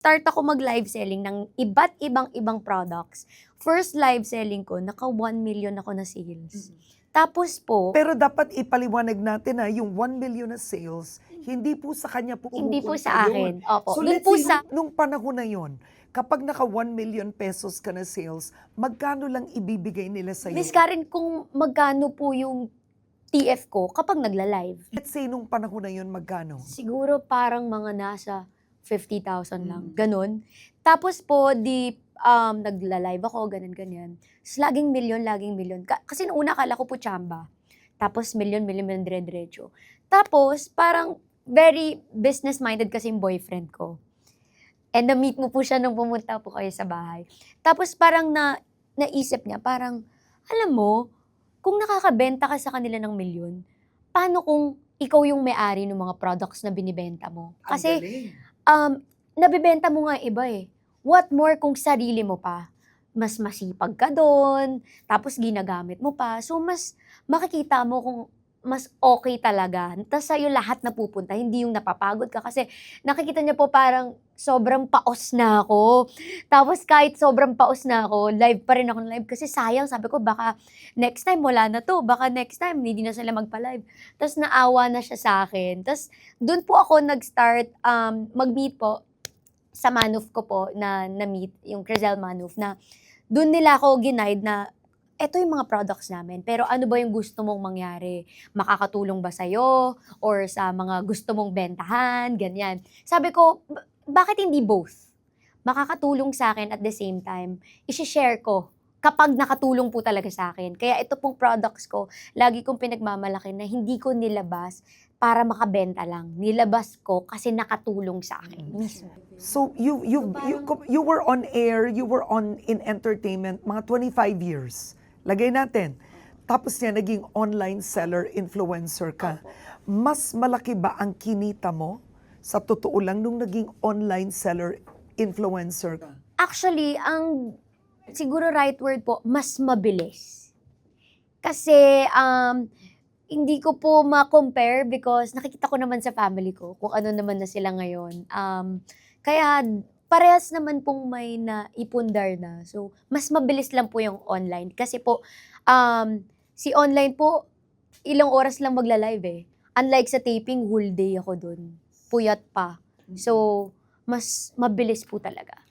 start ako mag-live selling ng iba't ibang ibang products. First live selling ko, naka 1 million ako na sales. Tapos po, Pero dapat ipaliwanag natin na yung 1 million na sales, hindi po sa kanya po hindi po sa yun. akin. Opo. So let's po see, sa, nung, nung panahon na yon, kapag naka 1 million pesos ka na sales, magkano lang ibibigay nila sa'yo? Miss Karen, kung magkano po yung TF ko kapag nagla-live. Let's say nung panahon na yon, magkano? Siguro parang mga nasa 50,000 lang. Mm. Ganon. Tapos po, di um, nagla-live ako, ganyan-ganyan. Tapos laging milyon, laging milyon. Ka- kasi nung una akala ko po chamba. Tapos milyon, milyon, milyon, dire-diretso. Tapos parang very business-minded kasi yung boyfriend ko. And na-meet mo po siya nung pumunta po kayo sa bahay. Tapos parang na, naisip niya, parang, alam mo, kung nakakabenta ka sa kanila ng milyon, paano kung ikaw yung may-ari ng mga products na binibenta mo? Kasi, um, nabibenta mo nga iba eh. What more kung sarili mo pa? Mas masipag ka doon, tapos ginagamit mo pa. So, mas makikita mo kung mas okay talaga. Tapos sa'yo lahat napupunta, hindi yung napapagod ka. Kasi nakikita niya po parang sobrang paos na ako. Tapos kahit sobrang paos na ako, live pa rin ako live. Kasi sayang, sabi ko, baka next time wala na to. Baka next time hindi na sila magpa-live. Tapos naawa na siya sa akin. Tapos doon po ako nag-start um, mag-meet po sa Manuf ko po na na-meet, yung Crizel Manuf, na doon nila ako ginaid na eto yung mga products namin, pero ano ba yung gusto mong mangyari? Makakatulong ba sa'yo? Or sa mga gusto mong bentahan? Ganyan. Sabi ko, "Ba- bakit hindi both? Makakatulong sa akin at the same time, isi-share ko kapag nakatulong po talaga sa akin. Kaya ito pong products ko, lagi kong pinagmamalaki na hindi ko nilabas para makabenta lang. Nilabas ko kasi nakatulong sa akin Mm. mismo. So you you So, you, you were on air, you were on in entertainment mga 25 years. Lagay natin. Tapos yan, naging online seller influencer ka. Mas malaki ba ang kinita mo sa totoo lang nung naging online seller influencer ka? Actually, ang siguro right word po, mas mabilis. Kasi um, hindi ko po ma-compare because nakikita ko naman sa family ko kung ano naman na sila ngayon. Um, kaya parehas naman pong may naipundar na. So, mas mabilis lang po yung online. Kasi po, um, si online po, ilang oras lang magla-live eh. Unlike sa taping, whole day ako dun. Puyat pa. So, mas mabilis po talaga.